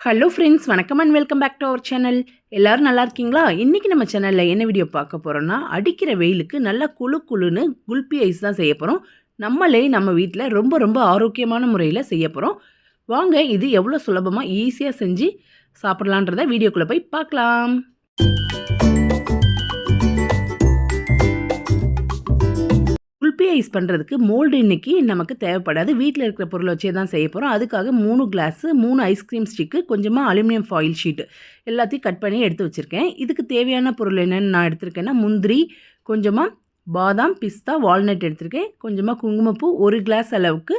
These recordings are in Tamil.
ஹலோ ஃப்ரெண்ட்ஸ் வணக்கம் and welcome back to our channel எல்லோரும் நல்லா இருக்கீங்களா? இன்றைக்கி நம்ம சேனலில் என்ன வீடியோ பார்க்க போகிறோன்னா அடிக்கிற வெயிலுக்கு நல்லா குழு குழுன்னு குல்பி ஐஸ் தான் செய்ய போகிறோம் நம்மளே நம்ம வீட்டில் ரொம்ப ரொம்ப ஆரோக்கியமான முறையில் செய்ய போகிறோம் வாங்க இது எவ்வளோ சுலபமாக ஈஸியாக செஞ்சு சாப்பிட்லான்றத வீடியோக்குள்ளே போய் பார்க்கலாம். குல்பி ஐஸ் பண்ணுறதுக்கு மோல்டு இன்னைக்கு நமக்கு தேவைப்படாது. வீட்டில் இருக்கிற பொருளை வச்சே தான் செய்ய போகிறோம் அதுக்காக மூணு கிளாஸு மூணு ஐஸ்கிரீம் ஸ்டிக்கு கொஞ்சமாக அலுமினியம் ஃபாயில் ஷீட்டு எல்லாத்தையும் கட் பண்ணி எடுத்து வச்சுருக்கேன். இதுக்கு தேவையான பொருள் என்னென்னு நான் எடுத்திருக்கேன்னா முந்திரி கொஞ்சமாக பாதாம் பிஸ்தா வால்நட் எடுத்திருக்கேன். கொஞ்சமாக குங்குமப்பூ ஒரு கிளாஸ் அளவுக்கு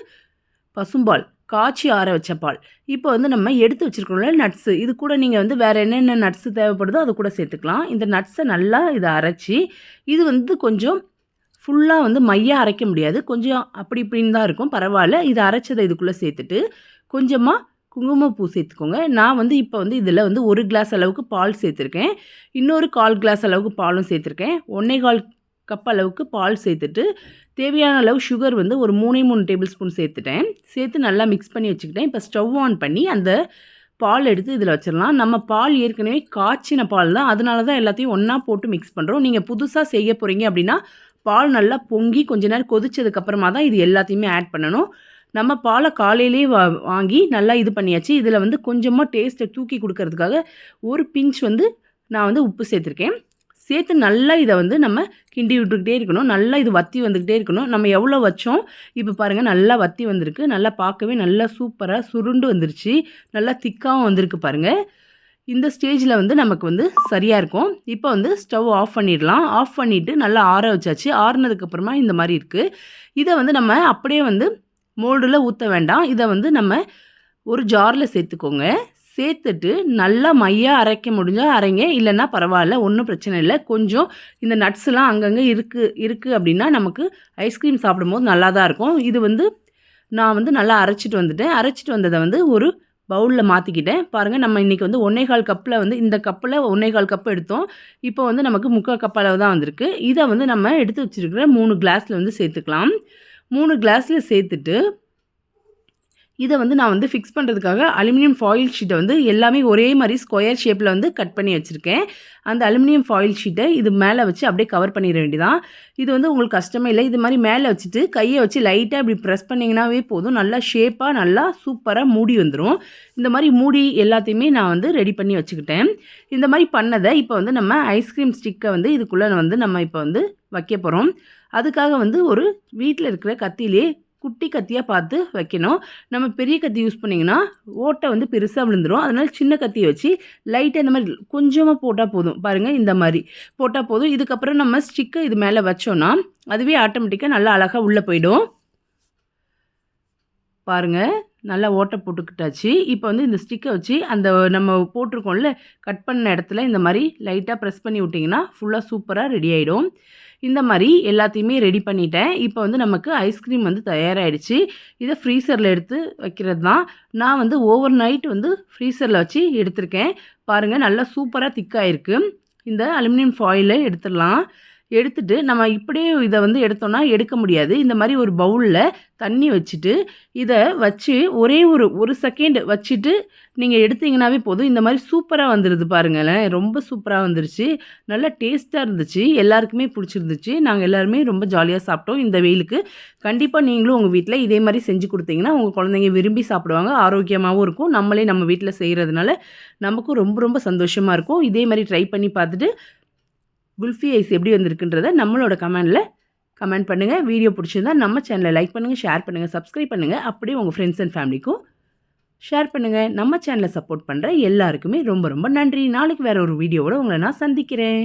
பசும்பால் காய்ச்சி ஆற வச்ச பால். இப்போ வந்து நம்ம எடுத்து வச்சுருக்கோம்ல நட்ஸு இது கூட நீங்கள் வந்து வேறு என்னென்ன நட்ஸு தேவைப்படுதோ அது கூட சேர்த்துக்கலாம். இந்த நட்ஸை நல்லா இதை அரைச்சி இது வந்து கொஞ்சம் ஃபுல்லாக வந்து மையாக அரைக்க முடியாது. கொஞ்சம் அப்படி இப்படின்னு தான் இருக்கும். பரவாயில்ல. இதை அரைச்சதை இதுக்குள்ளே சேர்த்துட்டு கொஞ்சமாக குங்குமப்பூ சேர்த்துக்கோங்க. நான் வந்து இப்போ வந்து இதில் வந்து ஒரு கிளாஸ் அளவுக்கு பால் சேர்த்துருக்கேன். இன்னொரு கால் கிளாஸ் அளவுக்கு பாலும் சேர்த்துருக்கேன். ஒன்றே கால் கப் அளவுக்கு பால் சேர்த்துட்டு தேவையான அளவு சுகர் வந்து ஒரு மூணே மூணு டேபிள் ஸ்பூன் சேர்த்துட்டேன். சேர்த்து நல்லா மிக்ஸ் பண்ணி வச்சுக்கிட்டேன். இப்போ ஸ்டவ் ஆன் பண்ணி அந்த பால் எடுத்து இதில் வச்சிடலாம். நம்ம பால் ஏற்கனவே காய்ச்சின பால் தான். அதனால தான் எல்லாத்தையும் ஒன்றா போட்டு மிக்ஸ் பண்ணுறோம் நீங்கள் புதுசாக செய்ய போகிறீங்க அப்படின்னா பால் நல்லா பொங்கி கொஞ்ச நேரம் கொதிச்சதுக்கப்புறமா தான் இது எல்லாத்தையுமே ஆட் பண்ணணும். நம்ம பாலை காலையிலே வா வாங்கி நல்லா இது பண்ணியாச்சு. இதில் வந்து கொஞ்சமாக டேஸ்ட்டை தூக்கி கொடுக்கறதுக்காக ஒரு பிஞ்ச் வந்து நான் வந்து உப்பு சேர்த்துருக்கேன். சேர்த்து நல்லா இதை வந்து நம்ம கிண்டி விட்டுக்கிட்டே இருக்கணும். நல்லா இது வத்தி வந்துக்கிட்டே இருக்கணும். நம்ம எவ்வளோ வச்சோம்? இப்போ பாருங்கள் நல்லா வத்தி வந்திருக்கு. நல்லா பார்க்கவே நல்லா சூப்பராக சுருண்டு வந்துருச்சு. நல்லா திக்காகவும் வந்திருக்கு பாருங்கள் இந்த ஸ்டேஜில் வந்து நமக்கு வந்து சரியாக இருக்கும். இப்போ வந்து ஸ்டவ் ஆஃப் பண்ணிடலாம். ஆஃப் பண்ணிவிட்டு நல்லா ஆற வச்சாச்சு. ஆறுனதுக்கப்புறமா இந்த மாதிரி இருக்குது இதை வந்து நம்ம அப்படியே வந்து மோல்டில் ஊற்ற வேண்டாம். இதை வந்து நம்ம ஒரு ஜாரில் சேர்த்துக்கோங்க. சேர்த்துட்டு நல்லா மையாக அரைக்க முடிஞ்சால் அரைங்க. இல்லைன்னா பரவாயில்ல ஒன்றும் பிரச்சனை இல்லை. கொஞ்சம் இந்த நட்ஸ்லாம் அங்கங்கே இருக்குது இருக்குது அப்படின்னா நமக்கு ஐஸ்கிரீம் சாப்பிடும்போது நல்லா தான் இருக்கும். இது வந்து நான் வந்து நல்லா அரைச்சிட்டு வந்துட்டேன். அரைச்சிட்டு வந்ததை வந்து ஒரு பவுலில் மாற்றிக்கிட்டேன் பாருங்கள் நம்ம இன்றைக்கி வந்து ஒன்றே கால் கப்பில் வந்து இந்த கப்பில் ஒன்றே கால் கப் எடுத்தோம். இப்போ வந்து நமக்கு முக்கால் கப் அளவு தான் வந்திருக்கு. இதை வந்து நம்ம எடுத்து வச்சுருக்கிற மூணு கிளாஸில் வந்து சேர்த்துக்கலாம். மூணு கிளாஸில் சேர்த்துட்டு இதை வந்து நான் வந்து ஃபிக்ஸ் பண்ணுறதுக்காக அலுமினியம் ஃபாயில் ஷீட்டை வந்து எல்லாமே ஒரே மாதிரி ஸ்கொயர் ஷேப்பில் வந்து கட் பண்ணி வச்சுருக்கேன். அந்த அலுமினியம் ஃபாயில் ஷீட்டை இது மேலே வச்சு அப்படியே கவர் பண்ணிட வேண்டியதான் இது வந்து உங்களுக்கு கஷ்டமே இல்லை. இது மாதிரி மேலே வச்சுட்டு கையை வச்சு லைட்டாக இப்படி ப்ரெஸ் பண்ணிங்கனாவே போதும். நல்லா ஷேப்பாக நல்லா சூப்பராக மூடி வந்துடும் இந்த மாதிரி மூடி எல்லாத்தையுமே நான் வந்து ரெடி பண்ணி வச்சுக்கிட்டேன். இந்த மாதிரி பண்ணதை இப்போ வந்து நம்ம ஐஸ்கிரீம் ஸ்டிக்கை வந்து இதுக்குள்ளே வந்து நம்ம இப்போ வந்து வைக்க போகிறோம் அதுக்காக வந்து ஒரு வீட்டில் இருக்கிற கத்திலே குட்டி கத்தியாக பார்த்து வைக்கணும். நம்ம பெரிய கத்தி யூஸ் பண்ணிங்கன்னா ஓட்டை வந்து பெருசாக விழுந்துடும் அதனால் சின்ன கத்தியை வச்சு லைட்டாக இந்த மாதிரி கொஞ்சமாக போட்டால் போதும். பாருங்கள் இந்த மாதிரி போட்டால் போதும். இதுக்கப்புறம் நம்ம ஸ்டிக்கை இது மேலே வச்சோன்னா அதுவே ஆட்டோமேட்டிக்காக நல்லா அழகாக உள்ளே போயிடும். பாருங்கள் நல்லா ஓட்டை போட்டுக்கிட்டாச்சு. இப்போ வந்து இந்த ஸ்டிக்கை வச்சு அந்த நம்ம போட்டிருக்கோம்ல கட் பண்ண இடத்துல இந்த மாதிரி லைட்டாக ப்ரெஸ் பண்ணி விட்டிங்கன்னா ஃபுல்லாக சூப்பராக ரெடி ஆகிடும் இந்த மாதிரி எல்லாத்தையுமே ரெடி பண்ணிட்டேன். இப்போ வந்து நமக்கு ஐஸ்கிரீம் வந்து தயாராகிடுச்சு இதை ஃப்ரீசரில் எடுத்து வைக்கிறது தான். நான் வந்து ஓவர் நைட் வந்து ஃப்ரீசரில் வச்சு எடுத்திருக்கேன். பாருங்கள் நல்லா சூப்பராக திக்காயிருக்கு இந்த அலுமினியம் ஃபாயிலை எடுத்துடலாம். எடுத்துட்டு நம்ம இப்படியே இதை வந்து எடுத்தோன்னா எடுக்க முடியாது. இந்த மாதிரி ஒரு பவுலில் தண்ணி வச்சுட்டு இதை வச்சு ஒரே ஒரு ஒரு செகண்ட் வச்சுட்டு நீங்கள் எடுத்தீங்கன்னாவே போதும். இந்த மாதிரி சூப்பராக வந்துடுது பாருங்களேன். ரொம்ப சூப்பராக வந்துருச்சு. நல்லா டேஸ்ட்டாக இருந்துச்சு. எல்லாருக்குமே பிடிச்சிருந்துச்சு. நாங்கள் எல்லாருமே ரொம்ப ஜாலியாக சாப்பிட்டோம் இந்த வெயிலுக்கு. கண்டிப்பாக நீங்களும் உங்கள் வீட்டில் இதே மாதிரி செஞ்சு கொடுத்தீங்கன்னா உங்கள் குழந்தைங்க விரும்பி சாப்பிடுவாங்க. ஆரோக்கியமாகவும் இருக்கும். நம்மளே நம்ம வீட்டில் செய்கிறதுனால நமக்கும் ரொம்ப ரொம்ப சந்தோஷமாக இருக்கும். இதே மாதிரி ட்ரை பண்ணி பார்த்துட்டு குல்ஃபி ஐஸ் எப்படி வந்திருக்குன்றத நம்மளோட கமெண்டில் கமெண்ட் பண்ணுங்கள் வீடியோ பிடிச்சிருந்தா நம்ம சேனலை லைக் பண்ணுங்கள் ஷேர் பண்ணுங்கள் சப்ஸ்கிரைப் பண்ணுங்கள் அப்படியே உங்கள் ஃப்ரெண்ட்ஸ் அண்ட் ஃபேமிலிக்கும் ஷேர் பண்ணுங்கள் நம்ம சேனலை சப்போர்ட் பண்ணுற எல்லாருக்குமே ரொம்ப ரொம்ப நன்றி. நாளைக்கு வேறு ஒரு வீடியோவோட உங்களை நான் சந்திக்கிறேன்.